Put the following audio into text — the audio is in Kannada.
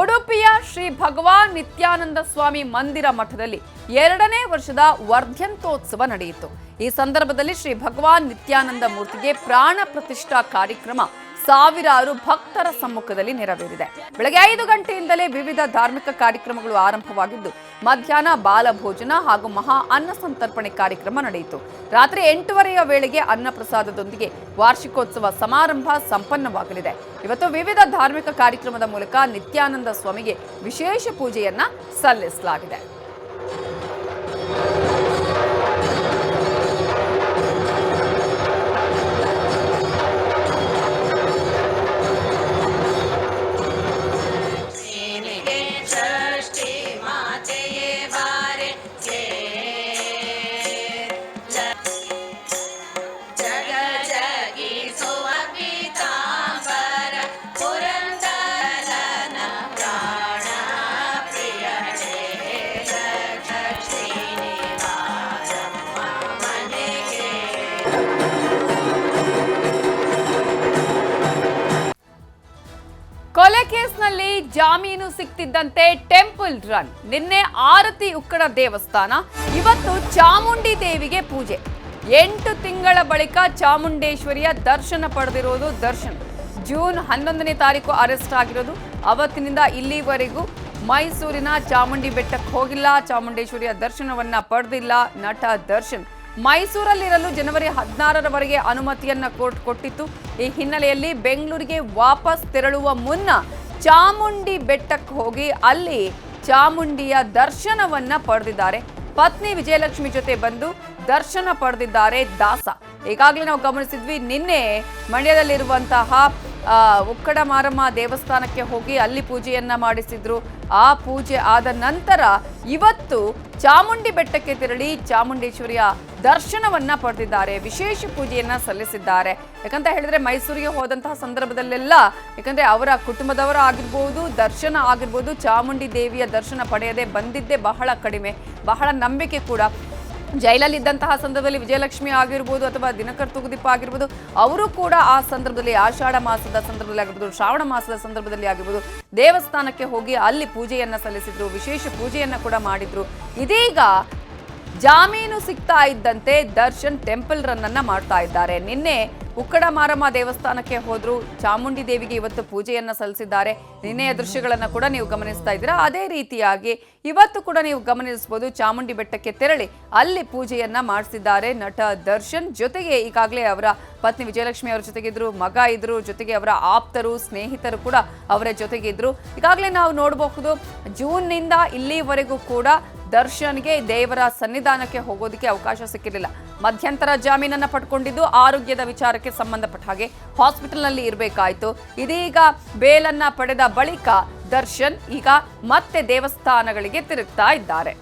ಉಡುಪಿಯ ಶ್ರೀ ಭಗವಾನ್ ನಿತ್ಯಾನಂದ ಸ್ವಾಮಿ ಮಂದಿರ ಮಠದಲ್ಲಿ ಎರಡನೇ ವರ್ಷದ ವರ್ಧ್ಯಂತೋತ್ಸವ ನಡೆಯಿತು. ಈ ಸಂದರ್ಭದಲ್ಲಿ ಶ್ರೀ ಭಗವಾನ್ ನಿತ್ಯಾನಂದ ಮೂರ್ತಿಗೆ ಪ್ರಾಣ ಪ್ರತಿಷ್ಠಾ ಕಾರ್ಯಕ್ರಮ ಸಾವಿರಾರು ಭಕ್ತರ ಸಮ್ಮುಖದಲ್ಲಿ ನೆರವೇರಿದೆ. ಬೆಳಗ್ಗೆ ಐದು ಗಂಟೆಯಿಂದಲೇ ವಿವಿಧ ಧಾರ್ಮಿಕ ಕಾರ್ಯಕ್ರಮಗಳು ಆರಂಭವಾಗಿದ್ದು, ಮಧ್ಯಾಹ್ನ ಬಾಲಭೋಜನ ಹಾಗೂ ಮಹಾ ಅನ್ನ ಸಂತರ್ಪಣೆ ಕಾರ್ಯಕ್ರಮ ನಡೆಯಿತು. ರಾತ್ರಿ ಎಂಟೂವರೆಯ ವೇಳೆಗೆ ಅನ್ನ ಪ್ರಸಾದದೊಂದಿಗೆ ವಾರ್ಷಿಕೋತ್ಸವ ಸಮಾರಂಭ ಸಂಪನ್ನವಾಗಲಿದೆ. ಇವತ್ತು ವಿವಿಧ ಧಾರ್ಮಿಕ ಕಾರ್ಯಕ್ರಮದ ಮೂಲಕ ನಿತ್ಯಾನಂದ ಸ್ವಾಮಿಗೆ ವಿಶೇಷ ಪೂಜೆಯನ್ನ ಸಲ್ಲಿಸಲಾಗಿದೆ. ಜಾಮೀನು ಸಿಕ್ತಿದ್ದಂತೆ ಟೆಂಪಲ್ ರನ್. ನಿನ್ನೆ ಆರತಿ ಉಕ್ಕಡ ದೇವಸ್ಥಾನ, ಇವತ್ತು ಚಾಮುಂಡಿ ದೇವಿಗೆ ಪೂಜೆ. ಎಂಟು ತಿಂಗಳ ಬಳಿಕ ಚಾಮುಂಡೇಶ್ವರಿಯ ದರ್ಶನ ಪಡೆದಿರೋದು ದರ್ಶನ್. ಜೂನ್ ಹನ್ನೊಂದನೇ ತಾರೀಕು ಅರೆಸ್ಟ್ ಆಗಿರೋದು. ಅವತ್ತಿನಿಂದ ಇಲ್ಲಿವರೆಗೂ ಮೈಸೂರಿನ ಚಾಮುಂಡಿ ಬೆಟ್ಟಕ್ಕೆ ಹೋಗಿಲ್ಲ, ಚಾಮುಂಡೇಶ್ವರಿಯ ದರ್ಶನವನ್ನ ಪಡೆದಿಲ್ಲ ನಟ ದರ್ಶನ್. ಮೈಸೂರಲ್ಲಿರಲು ಜನವರಿ ಹದಿನಾರರವರೆಗೆ ಅನುಮತಿಯನ್ನ ಕೋರ್ಟ್ ಕೊಟ್ಟಿತ್ತು. ಈ ಹಿನ್ನೆಲೆಯಲ್ಲಿ ಬೆಂಗಳೂರಿಗೆ ವಾಪಸ್ ತೆರಳುವ ಮುನ್ನ ಚಾಮುಂಡಿ ಬೆಟ್ಟಕ್ಕೆ ಹೋಗಿ ಅಲ್ಲಿ ಚಾಮುಂಡಿಯ ದರ್ಶನವನ್ನ ಪಡೆದಿದ್ದಾರೆ. ಪತ್ನಿ ವಿಜಯಲಕ್ಷ್ಮಿ ಜೊತೆ ಬಂದು ದರ್ಶನ ಪಡೆದಿದ್ದಾರೆ ದಾಸ. ಈಗಾಗಲೇ ನಾವು ಗಮನಿಸಿದ್ವಿ, ನಿನ್ನೆ ಮಂಡ್ಯದಲ್ಲಿರುವಂತಹ ಉಕ್ಕಡ ಮಾರಮ್ಮ ದೇವಸ್ಥಾನಕ್ಕೆ ಹೋಗಿ ಅಲ್ಲಿ ಪೂಜೆಯನ್ನ ಮಾಡಿಸಿದ್ರು. ಆ ಪೂಜೆ ಆದ ನಂತರ ಇವತ್ತು ಚಾಮುಂಡಿ ಬೆಟ್ಟಕ್ಕೆ ತೆರಳಿ ಚಾಮುಂಡೇಶ್ವರಿಯ ದರ್ಶನವನ್ನ ಪಡೆದಿದ್ದಾರೆ. ವಿಶೇಷ ಪೂಜೆಯನ್ನ ಸಲ್ಲಿಸಿದ್ದಾರೆ. ಯಾಕಂತ ಹೇಳಿದ್ರೆ ಮೈಸೂರಿಗೆ ಹೋದಂತಹ ಸಂದರ್ಭದಲ್ಲೆಲ್ಲ, ಯಾಕಂದ್ರೆ ಅವರ ಕುಟುಂಬದವರು ಆಗಿರ್ಬೋದು, ದರ್ಶನ ಆಗಿರ್ಬೋದು, ಚಾಮುಂಡಿ ದೇವಿಯ ದರ್ಶನ ಪಡೆಯದೆ ಬಂದಿದ್ದೇ ಬಹಳ ಕಡಿಮೆ. ಬಹಳ ನಂಬಿಕೆ ಕೂಡ. ಜೈಲಲ್ಲಿದ್ದಂತಹ ಸಂದರ್ಭದಲ್ಲಿ ವಿಜಯಲಕ್ಷ್ಮಿ ಆಗಿರ್ಬೋದು ಅಥವಾ ದಿನಕರ್ ತುಗುದೀಪ ಆಗಿರ್ಬೋದು, ಅವರು ಕೂಡ ಆ ಸಂದರ್ಭದಲ್ಲಿ, ಆಷಾಢ ಮಾಸದ ಸಂದರ್ಭದಲ್ಲಿ ಆಗಿರ್ಬೋದು, ಶ್ರಾವಣ ಮಾಸದ ಸಂದರ್ಭದಲ್ಲಿ ಆಗಿರ್ಬೋದು, ದೇವಸ್ಥಾನಕ್ಕೆ ಹೋಗಿ ಅಲ್ಲಿ ಪೂಜೆಯನ್ನ ಸಲ್ಲಿಸಿದ್ರು, ವಿಶೇಷ ಪೂಜೆಯನ್ನ ಕೂಡ ಮಾಡಿದ್ರು. ಇದೀಗ ಜಾಮೀನು ಸಿಗ್ತಾ ಇದ್ದಂತೆ ದರ್ಶನ್ ಟೆಂಪಲ್ ರನ್ ಅನ್ನ ಮಾಡ್ತಾ ಇದ್ದಾರೆ. ನಿನ್ನೆ ಉಕ್ಕಡ ಮಾರಮ್ಮ ದೇವಸ್ಥಾನಕ್ಕೆ ಹೋದ್ರು. ಚಾಮುಂಡಿ ದೇವಿಗೆ ಇವತ್ತು ಪೂಜೆಯನ್ನ ಸಲ್ಲಿಸಿದ್ದಾರೆ. ನಿನ್ನೆಯ ದೃಶ್ಯಗಳನ್ನ ಕೂಡ ನೀವು ಗಮನಿಸ್ತಾ ಇದ್ದೀರಾ? ಅದೇ ರೀತಿಯಾಗಿ ಇವತ್ತು ಕೂಡ ನೀವು ಗಮನಿಸಬಹುದು ಚಾಮುಂಡಿ ಬೆಟ್ಟಕ್ಕೆ ತೆರಳಿ ಅಲ್ಲಿ ಪೂಜೆಯನ್ನ ಮಾಡಿಸಿದ್ದಾರೆ ನಟ ದರ್ಶನ್. ಜೊತೆಗೆ ಈಗಾಗಲೇ ಅವರ ಪತ್ನಿ ವಿಜಯಲಕ್ಷ್ಮಿ ಅವರ ಜೊತೆಗಿದ್ರು, ಮಗ ಇದ್ರು, ಜೊತೆಗೆ ಅವರ ಆಪ್ತರು, ಸ್ನೇಹಿತರು ಕೂಡ ಅವರ ಜೊತೆಗಿದ್ರು. ಈಗಾಗಲೇ ನಾವು ನೋಡಬಹುದು, ಜೂನ್ನಿಂದ ಇಲ್ಲಿವರೆಗೂ ಕೂಡ ದರ್ಶನ್ಗೆ ದೇವರ ಸನ್ನಿಧಾನಕ್ಕೆ ಹೋಗೋದಕ್ಕೆ ಅವಕಾಶ ಸಿಕ್ಕಿರಲಿಲ್ಲ. ಮಧ್ಯಂತರ ಜಾಮೀನನ್ನು ಪಡ್ಕೊಂಡಿದ್ದು ಆರೋಗ್ಯದ ವಿಚಾರಕ್ಕೆ ಸಂಬಂಧಪಟ್ಟ ಹಾಗೆ ಹಾಸ್ಪಿಟಲ್ನಲ್ಲಿ ಇರಬೇಕಾಯಿತು. ಇದೀಗ ಬೇಲನ್ನ ಪಡೆದ ಬಳಿಕ ದರ್ಶನ್ ಈಗ ಮತ್ತೆ ದೇವಸ್ಥಾನಗಳಿಗೆ ತಿರುಗ್ತಾ ಇದ್ದಾರೆ.